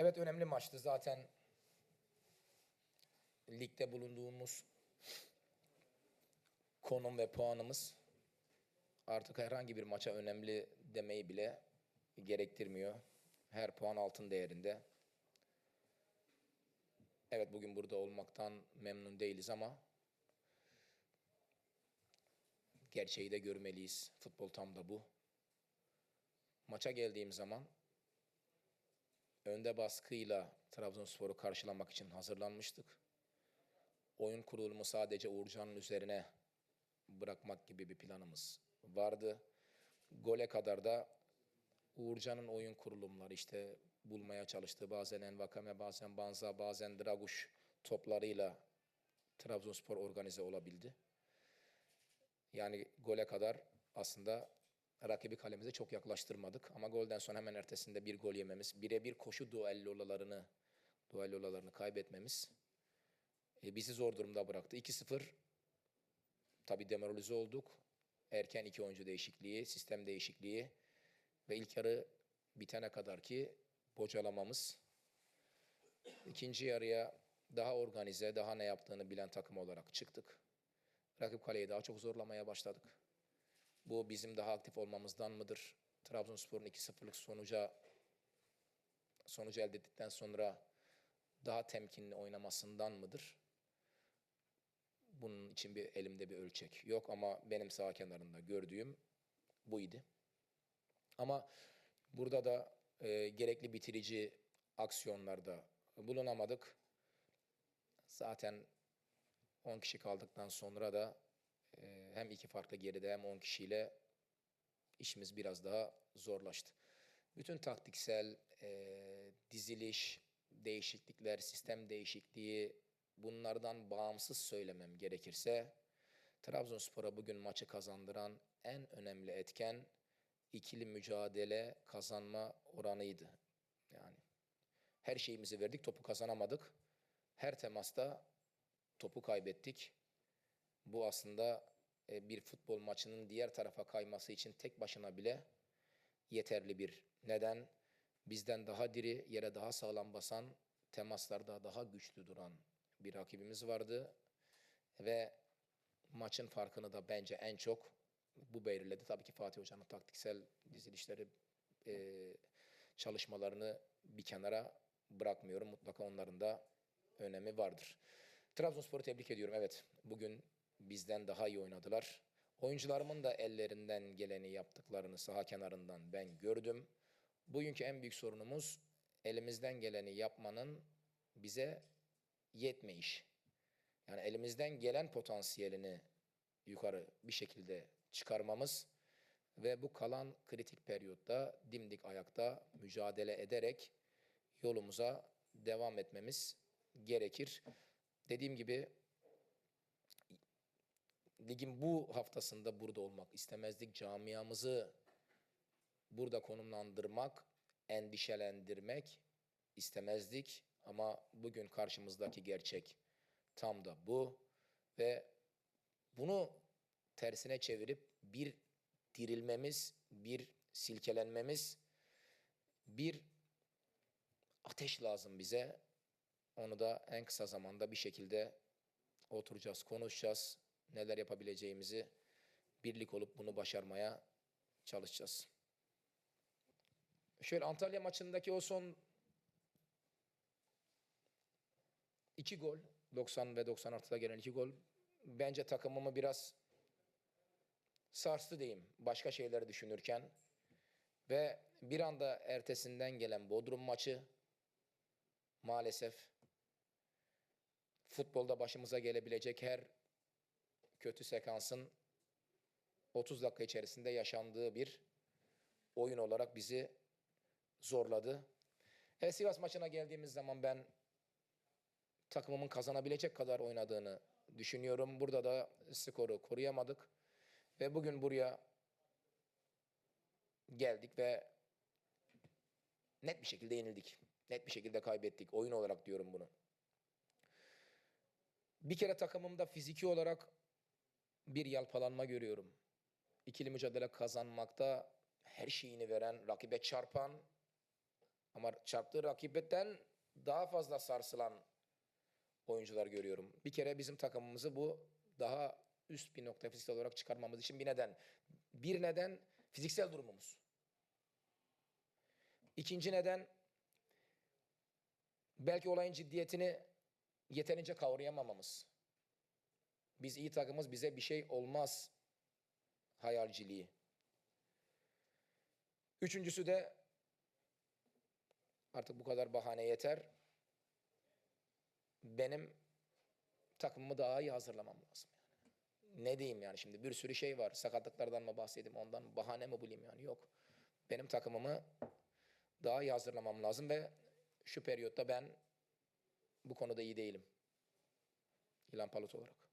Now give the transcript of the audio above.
Evet önemli maçtı zaten. Ligde bulunduğumuz konum ve puanımız artık herhangi bir maça önemli demeyi bile gerektirmiyor. Her puan altın değerinde. Evet bugün burada olmaktan memnun değiliz ama gerçeği de görmeliyiz. Futbol tam da bu. Maça geldiğim zaman önde baskıyla Trabzonspor'u karşılamak için hazırlanmıştık. Oyun kurulumu sadece Uğurcan'ın üzerine bırakmak gibi bir planımız vardı. Gole kadar da Uğurcan'ın oyun kurulumları işte bulmaya çalıştığı bazen Envakame, bazen Banza, bazen Draguş toplarıyla Trabzonspor organize olabildi. Yani gole kadar aslında rakibi kalemize çok yaklaştırmadık. Ama golden sonra hemen ertesinde bir gol yememiz, birebir koşu duellolarını, duellolarını kaybetmemiz e, bizi zor durumda bıraktı. 2-0 tabii demoralize olduk. Erken iki oyuncu değişikliği, sistem değişikliği ve ilk yarı bitene kadar ki bocalamamız. İkinci yarıya daha organize, daha ne yaptığını bilen takım olarak çıktık. Rakip kaleyi daha çok zorlamaya başladık. Bu bizim daha aktif olmamızdan mıdır? Trabzonspor'un 2-0'lık sonuca sonucu elde ettikten sonra daha temkinli oynamasından mıdır? Bunun için bir elimde bir ölçek yok ama benim sağ kenarında gördüğüm buydu. Ama burada da e, gerekli bitirici aksiyonlarda bulunamadık. Zaten 10 kişi kaldıktan sonra da e, hem iki farklı geride hem 10 kişiyle işimiz biraz daha zorlaştı. Bütün taktiksel e, diziliş, değişiklikler, sistem değişikliği bunlardan bağımsız söylemem gerekirse Trabzonspor'a bugün maçı kazandıran en önemli etken ikili mücadele kazanma oranıydı. Yani her şeyimizi verdik, topu kazanamadık. Her temasta topu kaybettik. Bu aslında e, bir futbol maçının diğer tarafa kayması için tek başına bile yeterli bir neden. Bizden daha diri, yere daha sağlam basan, temaslarda daha güçlü duran bir rakibimiz vardı. Ve maçın farkını da bence en çok bu belirledi. Tabii ki Fatih Hoca'nın taktiksel dizilişleri, e, çalışmalarını bir kenara bırakmıyorum. Mutlaka onların da önemi vardır. Trabzonspor'u tebrik ediyorum. Evet, bugün bizden daha iyi oynadılar. Oyuncularımın da ellerinden geleni yaptıklarını saha kenarından ben gördüm. Bugünkü en büyük sorunumuz elimizden geleni yapmanın bize yetmeyiş. Yani elimizden gelen potansiyelini yukarı bir şekilde çıkarmamız ve bu kalan kritik periyotta dimdik ayakta mücadele ederek yolumuza devam etmemiz gerekir. Dediğim gibi ligin bu haftasında burada olmak istemezdik. Camiamızı burada konumlandırmak, endişelendirmek istemezdik. Ama bugün karşımızdaki gerçek tam da bu ve bunu tersine çevirip bir dirilmemiz, bir silkelenmemiz, bir ateş lazım bize. Onu da en kısa zamanda bir şekilde oturacağız, konuşacağız. Neler yapabileceğimizi birlik olup bunu başarmaya çalışacağız. Şöyle Antalya maçındaki o son iki gol, 90 ve 90 artıda gelen iki gol bence takımımı biraz sarstı diyeyim başka şeyleri düşünürken ve bir anda ertesinden gelen Bodrum maçı maalesef futbolda başımıza gelebilecek her kötü sekansın 30 dakika içerisinde yaşandığı bir oyun olarak bizi zorladı. E, Sivas maçına geldiğimiz zaman ben takımımın kazanabilecek kadar oynadığını düşünüyorum. Burada da skoru koruyamadık. Ve bugün buraya geldik ve net bir şekilde yenildik. Net bir şekilde kaybettik. Oyun olarak diyorum bunu. Bir kere takımımda fiziki olarak bir yalpalanma görüyorum. İkili mücadele kazanmakta her şeyini veren, rakibe çarpan Ama çarptığı rakibetten daha fazla sarsılan oyuncular görüyorum. Bir kere bizim takımımızı bu daha üst bir nokta fiziksel olarak çıkarmamız için bir neden. Bir neden fiziksel durumumuz. İkinci neden belki olayın ciddiyetini yeterince kavrayamamamız. Biz iyi takımız bize bir şey olmaz hayalciliği. Üçüncüsü de artık bu kadar bahane yeter. Benim takımımı daha iyi hazırlamam lazım. Yani. Ne diyeyim yani şimdi bir sürü şey var. Sakatlıklardan mı bahsedeyim ondan bahane mi bulayım yani yok. Benim takımımı daha iyi hazırlamam lazım ve şu periyotta ben bu konuda iyi değilim. İlhan Palut olarak.